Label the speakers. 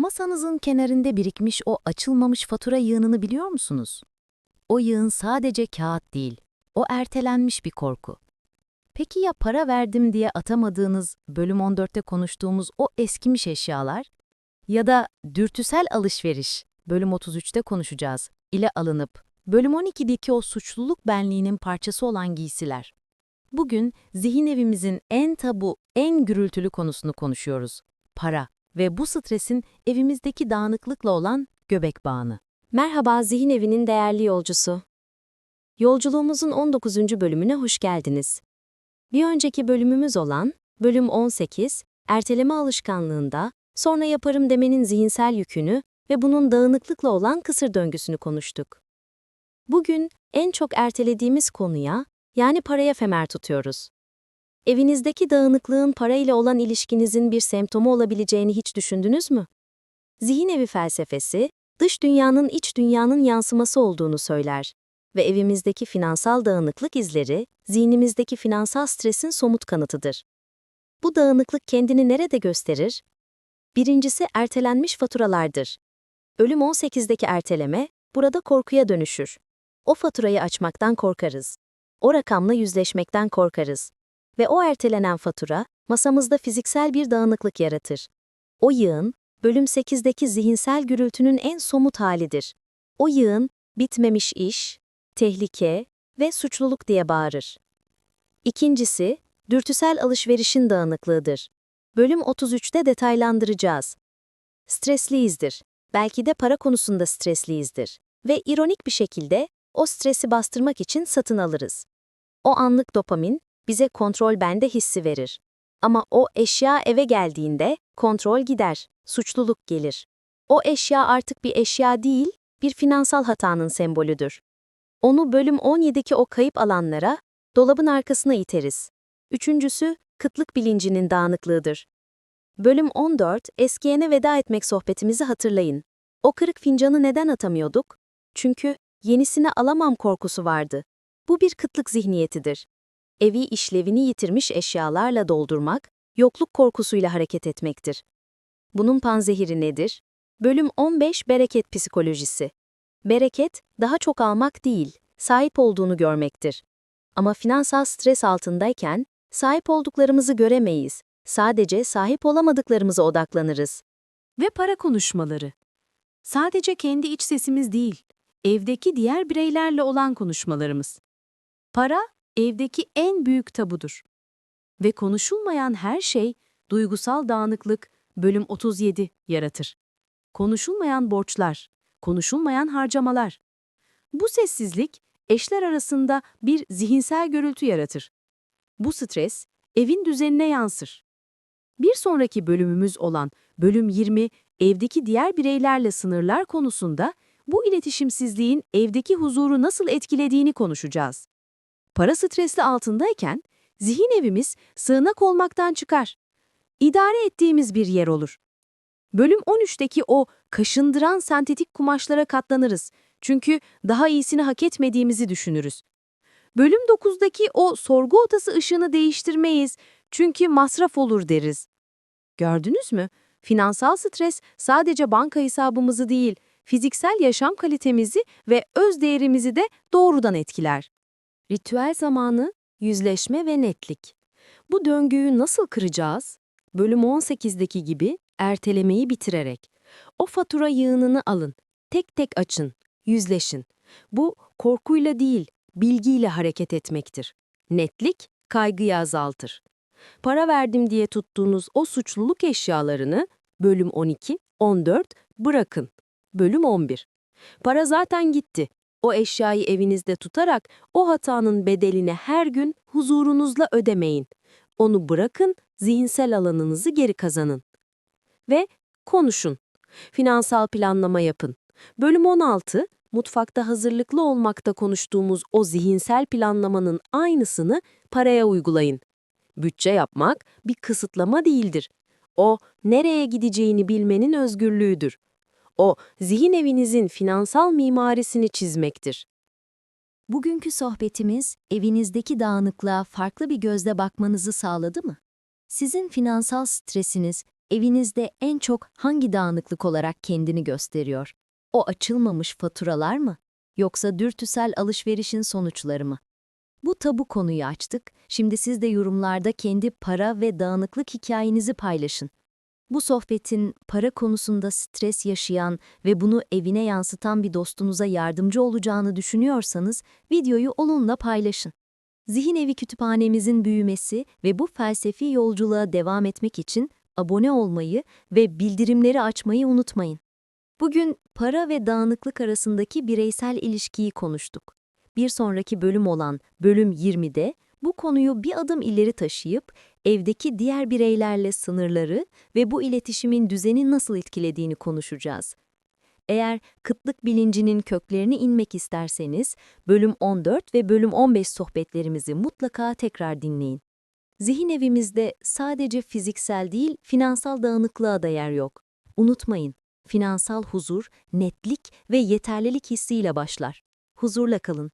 Speaker 1: Masanızın kenarında birikmiş o açılmamış fatura yığınını biliyor musunuz? O yığın sadece kağıt değil, o ertelenmiş bir korku. Peki ya para verdim diye atamadığınız bölüm 14'te konuştuğumuz o eskimiş eşyalar? Ya da dürtüsel alışveriş, bölüm 33'te konuşacağız, ile alınıp, bölüm 12'deki o suçluluk benliğinin parçası olan giysiler. Bugün zihin evimizin en tabu, en gürültülü konusunu konuşuyoruz. Para ve bu stresin evimizdeki dağınıklıkla olan göbek bağını.
Speaker 2: Merhaba Zihin Evi'nin değerli yolcusu. Yolculuğumuzun 19. bölümüne hoş geldiniz. Bir önceki bölümümüz olan bölüm 18, erteleme alışkanlığında sonra yaparım demenin zihinsel yükünü ve bunun dağınıklıkla olan kısır döngüsünü konuştuk. Bugün en çok ertelediğimiz konuya, yani paraya femer tutuyoruz. Evinizdeki dağınıklığın parayla olan ilişkinizin bir semptomu olabileceğini hiç düşündünüz mü? Zihin evi felsefesi, dış dünyanın iç dünyanın yansıması olduğunu söyler ve evimizdeki finansal dağınıklık izleri, zihnimizdeki finansal stresin somut kanıtıdır. Bu dağınıklık kendini nerede gösterir? Birincisi ertelenmiş faturalardır. Ölüm 18'deki erteleme, burada korkuya dönüşür. O faturayı açmaktan korkarız. O rakamla yüzleşmekten korkarız. Ve o ertelenen fatura, masamızda fiziksel bir dağınıklık yaratır. O yığın, bölüm 8'deki zihinsel gürültünün en somut halidir. O yığın, bitmemiş iş, tehlike ve suçluluk diye bağırır. İkincisi, dürtüsel alışverişin dağınıklığıdır. Bölüm 33'te detaylandıracağız. Stresliyizdir. Belki de para konusunda stresliyizdir. Ve ironik bir şekilde o stresi bastırmak için satın alırız. O anlık dopamin bize kontrol bende hissi verir. Ama o eşya eve geldiğinde kontrol gider, suçluluk gelir. O eşya artık bir eşya değil, bir finansal hatanın sembolüdür. Onu bölüm 17'deki o kayıp alanlara, dolabın arkasına iteriz. Üçüncüsü, kıtlık bilincinin dağınıklığıdır. Bölüm 14, eskiyene veda etmek sohbetimizi hatırlayın. O kırık fincanı neden atamıyorduk? Çünkü yenisini alamam korkusu vardı. Bu bir kıtlık zihniyetidir. Evi işlevini yitirmiş eşyalarla doldurmak, yokluk korkusuyla hareket etmektir. Bunun panzehiri nedir? Bölüm 15 Bereket Psikolojisi. Bereket, daha çok almak değil, sahip olduğunu görmektir. Ama finansal stres altındayken, sahip olduklarımızı göremeyiz, sadece sahip olamadıklarımıza odaklanırız.
Speaker 3: Ve para konuşmaları. Sadece kendi iç sesimiz değil, evdeki diğer bireylerle olan konuşmalarımız. Para, evdeki en büyük tabudur. Ve konuşulmayan her şey, duygusal dağınıklık, bölüm 37 yaratır. Konuşulmayan borçlar, konuşulmayan harcamalar. Bu sessizlik, eşler arasında bir zihinsel gürültü yaratır. Bu stres, evin düzenine yansır. Bir sonraki bölümümüz olan bölüm 20, evdeki diğer bireylerle sınırlar konusunda bu iletişimsizliğin evdeki huzuru nasıl etkilediğini konuşacağız. Para stresli altındayken zihin evimiz sığınak olmaktan çıkar. İdare ettiğimiz bir yer olur. Bölüm 13'teki o kaşındıran sentetik kumaşlara katlanırız. Çünkü daha iyisini hak etmediğimizi düşünürüz. Bölüm 9'daki o sorgu odası ışığını değiştirmeyiz. Çünkü masraf olur deriz. Gördünüz mü? Finansal stres sadece banka hesabımızı değil, fiziksel yaşam kalitemizi ve öz değerimizi de doğrudan etkiler. Ritüel zamanı, yüzleşme ve netlik. Bu döngüyü nasıl kıracağız? Bölüm 18'deki gibi ertelemeyi bitirerek. O fatura yığınını alın, tek tek açın, yüzleşin. Bu korkuyla değil, bilgiyle hareket etmektir. Netlik, kaygıyı azaltır. Para verdim diye tuttuğunuz o suçluluk eşyalarını bölüm 12, 14 bırakın. Bölüm 11. Para zaten gitti. O eşyayı evinizde tutarak o hatanın bedelini her gün huzurunuzla ödemeyin. Onu bırakın, zihinsel alanınızı geri kazanın. Ve konuşun. Finansal planlama yapın. Bölüm 16, mutfakta hazırlıklı olmakta konuştuğumuz o zihinsel planlamanın aynısını paraya uygulayın. Bütçe yapmak bir kısıtlama değildir. O, nereye gideceğini bilmenin özgürlüğüdür. O, zihin evinizin finansal mimarisini çizmektir.
Speaker 1: Bugünkü sohbetimiz evinizdeki dağınıklığa farklı bir gözle bakmanızı sağladı mı? Sizin finansal stresiniz Evinizde en çok hangi dağınıklık olarak kendini gösteriyor? O açılmamış faturalar mı? Yoksa dürtüsel alışverişin sonuçları mı? Bu tabu konuyu açtık. Şimdi siz de yorumlarda kendi para ve dağınıklık hikayenizi paylaşın. Bu sohbetin para konusunda stres yaşayan ve bunu evine yansıtan bir dostunuza yardımcı olacağını düşünüyorsanız videoyu onunla paylaşın. Zihin Evi Kütüphanemizin büyümesi ve bu felsefi yolculuğa devam etmek için abone olmayı ve bildirimleri açmayı unutmayın. Bugün para ve dağınıklık arasındaki bireysel ilişkiyi konuştuk. Bir sonraki bölüm olan bölüm 20'de bu konuyu bir adım ileri taşıyıp evdeki diğer bireylerle sınırları ve bu iletişimin düzeni nasıl etkilediğini konuşacağız. Eğer kıtlık bilincinin köklerini inmek isterseniz bölüm 14 ve bölüm 15 sohbetlerimizi mutlaka tekrar dinleyin. Zihin evimizde sadece fiziksel değil, finansal dağınıklığa da yer yok. Unutmayın, finansal huzur, netlik ve yeterlilik hissiyle başlar. Huzurla kalın.